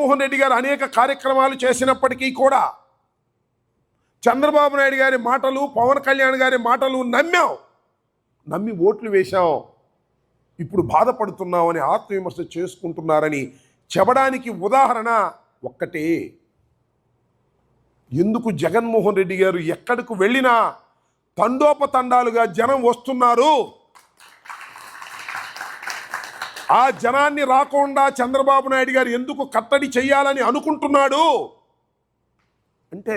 జగన్మోహన్ రెడ్డి గారు అనేక కార్యక్రమాలు చేసినప్పటికీ కూడా చంద్రబాబు నాయుడు గారి మాటలు పవన్ కళ్యాణ్ గారి మాటలు నమ్మాం. నమ్మి ఓట్లు వేశాం. ఇప్పుడు బాధపడుతున్నామని ఆత్మవిమర్శ చేసుకుంటున్నారని చెప్పడానికి ఉదాహరణ ఒక్కటే. ఎందుకు జగన్మోహన్ రెడ్డి గారు ఎక్కడికి వెళ్ళినా తండోపతండాలుగా జనం వస్తున్నారు? ఆ జనాన్ని రాకుండా చంద్రబాబు నాయుడు గారు ఎందుకు కట్టడి చేయాలని అనుకుంటున్నాడు? అంటే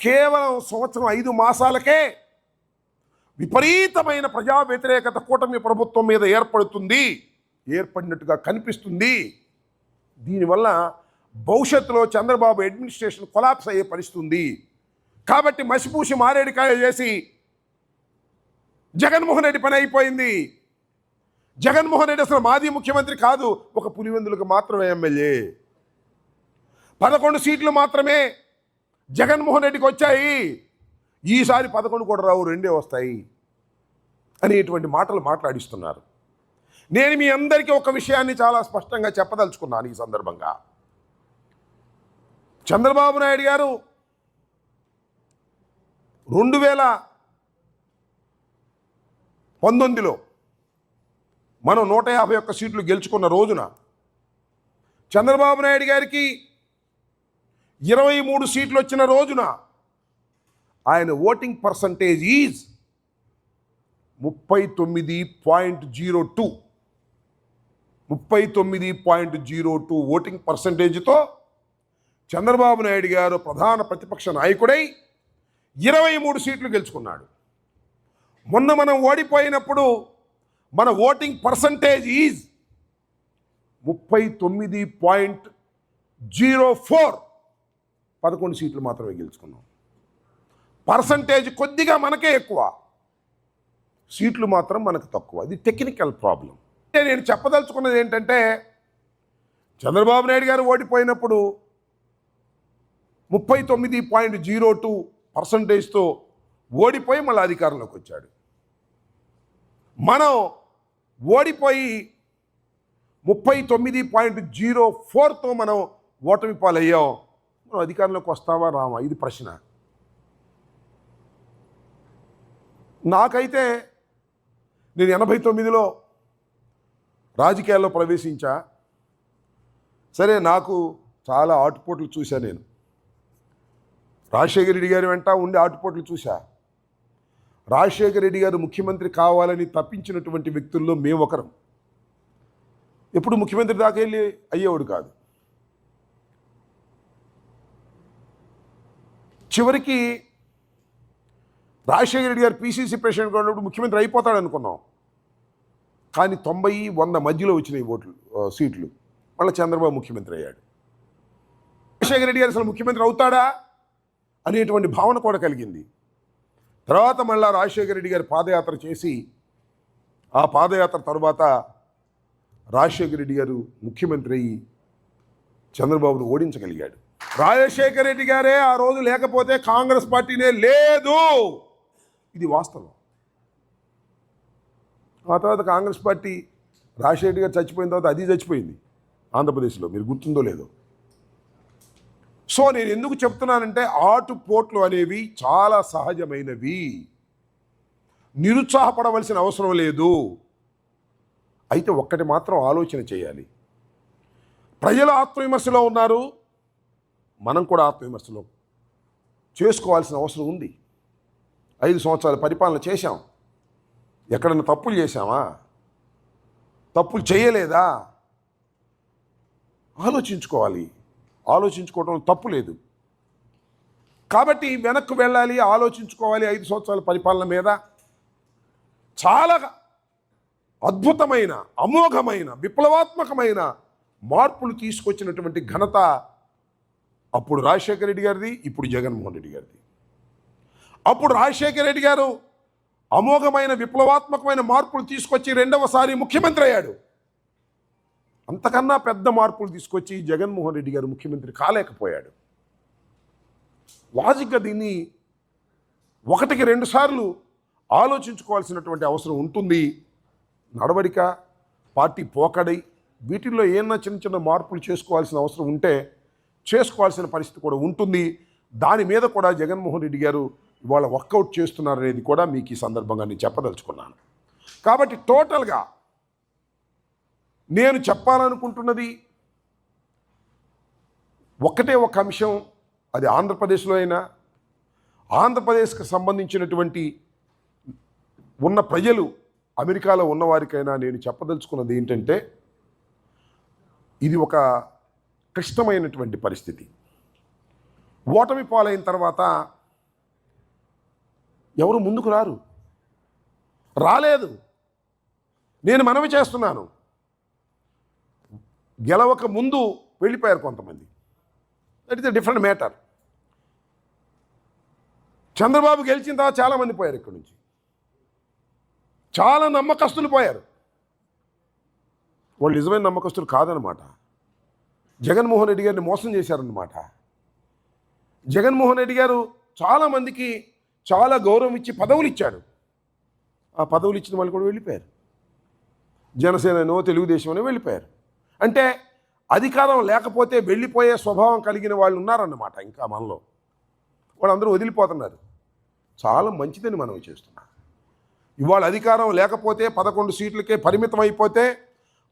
కేవలం సంవత్సరం ఐదు మాసాలకే విపరీతమైన ప్రజా వ్యతిరేకత కూటమి ప్రభుత్వం మీద ఏర్పడుతుంది ఏర్పడినట్టుగా కనిపిస్తుంది. దీనివల్ల భవిష్యత్తులో చంద్రబాబు అడ్మినిస్ట్రేషన్ కొలాప్స్ అయ్యే పరిస్థితుంది. కాబట్టి మసిపూసి మారేడికాయ చేసి జగన్మోహన్ రెడ్డి పని అయిపోయింది. జగన్మోహన్ రెడ్డి అసలు మాజీ ముఖ్యమంత్రి కాదు. ఒక పులివెందులకు మాత్రమే ఎమ్మెల్యే. పదకొండు సీట్లు మాత్రమే జగన్మోహన్ రెడ్డికి వచ్చాయి. ఈసారి పదకొండు కూడా రావు రెండే వస్తాయి అనేటువంటి మాటలు మాట్లాడిస్తున్నారు. నేను మీ అందరికీ ఒక విషయాన్ని చాలా స్పష్టంగా చెప్పదలుచుకున్నాను ఈ సందర్భంగా. చంద్రబాబు నాయుడు గారు రెండు వేల పంతొమ్మిదిలో మనం నూట యాభై ఒక్క సీట్లు గెలుచుకున్న రోజున చంద్రబాబు నాయుడు గారికి ఇరవై మూడు సీట్లు వచ్చిన రోజున ఆయన ఓటింగ్ పర్సంటేజ్ ఈజ్ ముప్పై తొమ్మిది పాయింట్ జీరో టూ. ముప్పై తొమ్మిది పాయింట్ జీరో టూ ఓటింగ్ పర్సంటేజ్తో చంద్రబాబు నాయుడు గారు ప్రధాన ప్రతిపక్ష నాయకుడై ఇరవై మూడు సీట్లు గెలుచుకున్నాడు. మొన్న మనం ఓడిపోయినప్పుడు మన ఓటింగ్ పర్సంటేజ్ ఈజ్ ముప్పై తొమ్మిది పాయింట్ జీరో ఫోర్. పదకొండు సీట్లు మాత్రమే గెలుచుకున్నాం. పర్సంటేజ్ కొద్దిగా మనకే ఎక్కువ. సీట్లు మాత్రం మనకు తక్కువ. ఇది టెక్నికల్ ప్రాబ్లం. అంటే నేను చెప్పదలుచుకున్నది ఏంటంటే చంద్రబాబు నాయుడు గారు ఓడిపోయినప్పుడు ముప్పై తొమ్మిది పాయింట్ జీరో టూ పర్సంటేజ్తో ఓడిపోయి మళ్ళీ అధికారంలోకి వచ్చాడు. మనం ఓడిపోయి ముప్పై తొమ్మిది పాయింట్ జీరో ఫోర్తో మనం ఓటమి పాలయ్యాం. మనం అధికారంలోకి వస్తావా రామా ఇది ప్రశ్న. నాకైతే నేను ఎనభై తొమ్మిదిలో రాజకీయాల్లో ప్రవేశించా. సరే నాకు చాలా ఆటుపోట్లు చూశా నేను. రాజశేఖర రెడ్డి గారి వెంట ఉండి ఆటుపోట్లు చూశా. రాజశేఖర రెడ్డి గారు ముఖ్యమంత్రి కావాలని తప్పించినటువంటి వ్యక్తుల్లో మేము ఒకరం. ఎప్పుడు ముఖ్యమంత్రి దాకా వెళ్ళి అయ్యేవాడు కాదు. చివరికి రాజశేఖర రెడ్డి గారు పీసీసీ ప్రెసిడెంట్గా ఉన్నప్పుడు ముఖ్యమంత్రి అయిపోతాడు అనుకున్నాం. కానీ తొంభై వంద మధ్యలో వచ్చినాయి ఓట్లు సీట్లు. మళ్ళీ చంద్రబాబు ముఖ్యమంత్రి అయ్యాడు. రాజశేఖర రెడ్డి గారు అసలు ముఖ్యమంత్రి అవుతాడా అనేటువంటి భావన కూడా కలిగింది. తర్వాత మళ్ళా రాజశేఖర రెడ్డి గారు పాదయాత్ర చేసి ఆ పాదయాత్ర తర్వాత రాజశేఖర రెడ్డి గారు ముఖ్యమంత్రి అయ్యి చంద్రబాబును ఓడించగలిగాడు. రాజశేఖర రెడ్డి గారే ఆ రోజు లేకపోతే కాంగ్రెస్ పార్టీనే లేదు. ఇది వాస్తవం. ఆ తర్వాత కాంగ్రెస్ పార్టీ రాజశేఖర రెడ్డి గారు చచ్చిపోయిన తర్వాత అది చచ్చిపోయింది. ఆంధ్రప్రదేశ్లో మీరు గుర్తుందో లేదో. సో నేను ఎందుకు చెప్తున్నానంటే ఆటుపోట్లు అనేవి చాలా సహజమైనవి. నిరుత్సాహపడవలసిన అవసరం లేదు. అయితే ఒక్కటి మాత్రం ఆలోచన చేయాలి. ప్రజలు ఆత్మవిమర్శలో ఉన్నారు. మనం కూడా ఆత్మవిమర్శలో చేసుకోవాల్సిన అవసరం ఉంది. ఐదు సంవత్సరాల పరిపాలన చేశాం. ఎక్కడన్నా తప్పులు చేశామా? తప్పులు చేయలేదా? ఆలోచించుకోవాలి. ఆలోచించుకోవడం తప్పు లేదు. కాబట్టి వెనక్కు వెళ్ళాలి ఆలోచించుకోవాలి ఐదు సంవత్సరాల పరిపాలన మీద. చాలా అద్భుతమైన అమోఘమైన విప్లవాత్మకమైన మార్పులు తీసుకొచ్చినటువంటి ఘనత అప్పుడు రాజశేఖర రెడ్డి గారిది ఇప్పుడు జగన్మోహన్ రెడ్డి గారిది. అప్పుడు రాజశేఖర రెడ్డి గారు అమోఘమైన విప్లవాత్మకమైన మార్పులు తీసుకొచ్చి రెండవసారి ముఖ్యమంత్రి అయ్యాడు. అంతకన్నా పెద్ద మార్పులు తీసుకొచ్చి జగన్మోహన్ రెడ్డి గారు ముఖ్యమంత్రి కాలేకపోయాడు. లాజిక్గా దీన్ని ఒకటికి రెండుసార్లు ఆలోచించుకోవాల్సినటువంటి అవసరం ఉంటుంది. నడవడిక పార్టీ పోకడై వీటిల్లో ఏమన్నా చిన్న చిన్న మార్పులు చేసుకోవాల్సిన అవసరం ఉంటే చేసుకోవాల్సిన పరిస్థితి కూడా ఉంటుంది. దాని మీద కూడా జగన్మోహన్ రెడ్డి గారు ఇవాళ వర్కౌట్ చేస్తున్నారనేది కూడా మీకు ఈ సందర్భంగా నేను చెప్పదలుచుకున్నాను. కాబట్టి టోటల్గా నేను చెప్పాలనుకుంటున్నది ఒకటే ఒక అంశం అది ఆంధ్రప్రదేశ్లో అయినా ఆంధ్రప్రదేశ్కి సంబంధించినటువంటి ఉన్న ప్రజలు అమెరికాలో ఉన్నవారికైనా నేను చెప్పదలుచుకున్నది ఏంటంటే ఇది ఒక క్లిష్టమైనటువంటి పరిస్థితి. ఓటమి పాలైన తర్వాత ఎవరు ముందుకు రారు? రాలేదు. నేను మనవి చేస్తున్నాను. గెలవక ముందు వెళ్ళిపోయారు కొంతమంది. That is different matter Chandrababu గెలిచిన తర్వాత చాలామంది పోయారు ఇక్కడి నుంచి. చాలా నమ్మకస్తులు పోయారు. వాళ్ళు నిజమైన నమ్మకస్తులు కాదనమాట జగన్మోహన్ రెడ్డి గారిని మోసం చేశారన్నమాట. జగన్మోహన్ రెడ్డి గారు చాలామందికి చాలా గౌరవం ఇచ్చి పదవులు ఇచ్చాడు. ఆ పదవులు ఇచ్చిన వాళ్ళు కూడా వెళ్ళిపోయారు. జనసేననో తెలుగుదేశం అనో వెళ్ళిపోయారు. అంటే అధికారం లేకపోతే వెళ్ళిపోయే స్వభావం కలిగిన వాళ్ళు ఉన్నారన్నమాట ఇంకా మనలో. వాళ్ళందరూ వదిలిపోతున్నారు. చాలా మంచిదని మనం చేస్తున్నాం. ఇవాళ అధికారం లేకపోతే పదకొండు సీట్లకే పరిమితం అయిపోతే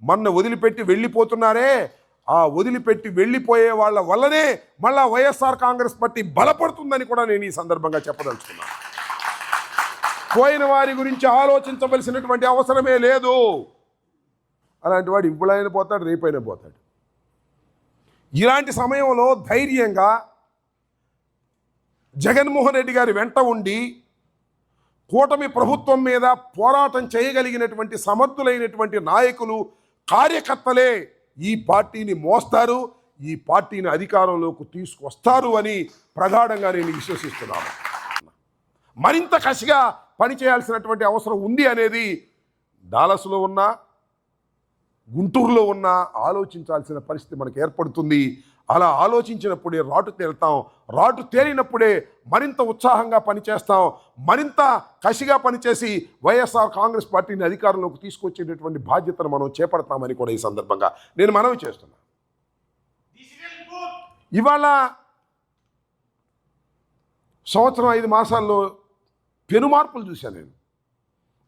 మన వదిలిపెట్టి వెళ్ళిపోతున్నారే. ఆ వదిలిపెట్టి వెళ్ళిపోయే వాళ్ళ వల్లనే మళ్ళా వైఎస్ఆర్ కాంగ్రెస్ పార్టీ బలపడుతుందని కూడా నేను ఈ సందర్భంగా చెప్పదలుచుకున్నాను పోయిన వారి గురించి ఆలోచించవలసినటువంటి అవసరమే లేదు. అలాంటి వాడు ఇప్పుడైనా పోతాడు రేపైనా పోతాడు. ఇలాంటి సమయంలో ధైర్యంగా జగన్మోహన్ రెడ్డి గారి వెంట ఉండి కూటమి ప్రభుత్వం మీద పోరాటం చేయగలిగినటువంటి సమర్థులైనటువంటి నాయకులు కార్యకర్తలే ఈ పార్టీని మోస్తారు ఈ పార్టీని అధికారంలోకి తీసుకొస్తారు అని ప్రగాఢంగా నేను విశ్వసిస్తున్నాను. మరింత కసిగా పనిచేయాల్సినటువంటి అవసరం ఉంది అనేది డాలస్లో ఉన్న గుంటూరులో ఉన్న ఆలోచించాల్సిన పరిస్థితి మనకు ఏర్పడుతుంది. అలా ఆలోచించినప్పుడే రాటు తేలుతాం. రాటు తేలినప్పుడే మరింత ఉత్సాహంగా పనిచేస్తాం. మరింత కసిగా పనిచేసి వైఎస్ఆర్ కాంగ్రెస్ పార్టీని అధికారంలోకి తీసుకొచ్చేటటువంటి బాధ్యతను మనం చేపడతామని కూడా ఈ సందర్భంగా నేను మనవి చేస్తున్నాను ఇవాళ సంవత్సరం ఐదు మాసాల్లో పెను మార్పులు చూశాను నేను.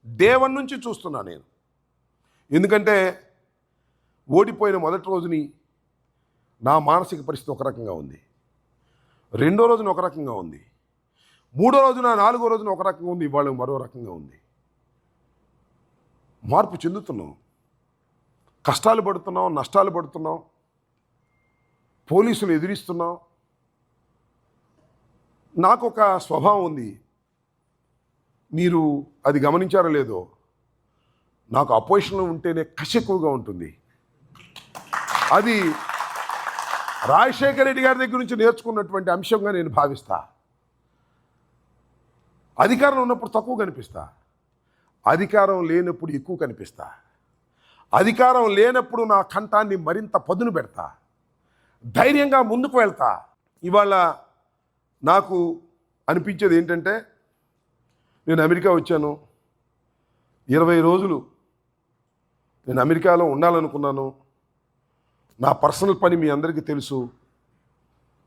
దేవన్ నుంచి చూస్తున్నా నేను. ఎందుకంటే ఓడిపోయిన మొదటి రోజుని నా మానసిక పరిస్థితి ఒక రకంగా ఉంది. రెండో రోజున ఒక రకంగా ఉంది. మూడో రోజున నాలుగో రోజున ఒక రకంగా ఉంది. ఇవాళ మరో రకంగా ఉంది. మార్పు చెందుతున్నాం. కష్టాలు పడుతున్నాం నష్టాలు పడుతున్నాం. పోలీసులు ఎదిరిస్తున్నాం. నాకు ఒక స్వభావం ఉంది. మీరు అది గమనించారో లేదో. నాకు అపోజిషన్లో ఉంటేనే కసి ఎక్కువగా ఉంటుంది. అది రాజశేఖర రెడ్డి గారి దగ్గర నుంచి నేర్చుకున్నటువంటి అంశంగా నేను భావిస్తా. అధికారం ఉన్నప్పుడు తక్కువ కనిపిస్తా. అధికారం లేనప్పుడు ఎక్కువ కనిపిస్తా. అధికారం లేనప్పుడు నా కంఠాన్ని మరింత పదును పెడతా. ధైర్యంగా ముందుకు వెళ్తా. ఇవాళ నాకు అనిపించేది ఏంటంటే నేను అమెరికా వచ్చాను. ఇరవై రోజులు నేను అమెరికాలో ఉండాలనుకున్నాను. నా పర్సనల్ పని మీ అందరికీ తెలుసు.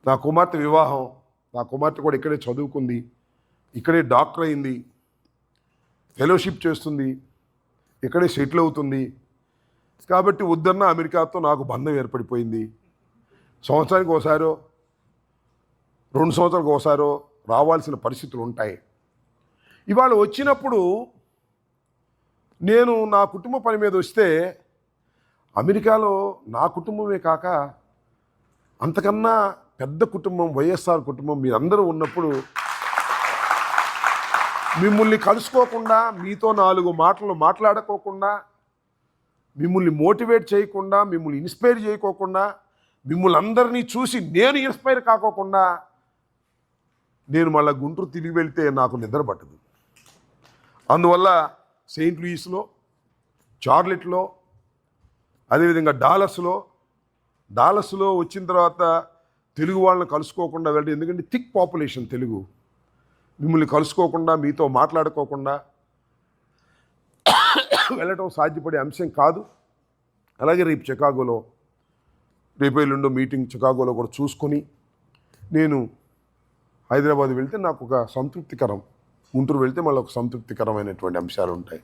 నా కుమార్తె వివాహం నా కుమార్తె కూడా ఇక్కడే చదువుకుంది ఇక్కడే డాక్టర్ అయింది ఫెలోషిప్ చేస్తుంది ఇక్కడే సెటిల్ అవుతుంది. కాబట్టి వద్దన్న అమెరికాతో నాకు బంధం ఏర్పడిపోయింది. సంవత్సరానికి ఒకసారో రెండు సంవత్సరాలకు ఒకసారో రావాల్సిన పరిస్థితులు ఉంటాయి. ఇవాళ వచ్చినప్పుడు నేను నా కుటుంబ పని మీద వస్తే అమెరికాలో నా కుటుంబమే కాక అంతకన్నా పెద్ద కుటుంబం వైఎస్ఆర్ కుటుంబం మీరందరూ ఉన్నప్పుడు మిమ్మల్ని కలుసుకోకుండా మీతో నాలుగు మాటలు మాట్లాడుకోకుండా మిమ్మల్ని మోటివేట్ చేయకుండా మిమ్మల్ని ఇన్స్పైర్ చేయకోకుండా మిమ్మల్ని అందరినీ చూసి నేను ఇన్స్పైర్ కాకోకుండా నేను మళ్ళీ గుంటూరు తిరిగి వెళ్తే నాకు నిద్ర పట్టదు. అందువల్ల సెయింట్ లూయిస్లో చార్లెట్లో అదేవిధంగా డాలస్లో డాలస్లో వచ్చిన తర్వాత తెలుగు వాళ్ళని కలుసుకోకుండా వెళ్ళడం ఎందుకంటే థిక్ పాపులేషన్ తెలుగు. మిమ్మల్ని కలుసుకోకుండా మీతో మాట్లాడుకోకుండా వెళ్ళటం సాధ్యపడే అంశం కాదు. అలాగే రేపు చికాగోలో రేపు ఎల్లుండో మీటింగ్ చికాగోలో కూడా చూసుకొని నేను హైదరాబాద్ వెళ్తే నాకు ఒక సంతృప్తికరం గుంటూరు వెళ్తే మళ్ళీ ఒక సంతృప్తికరమైనటువంటి అంశాలు ఉంటాయి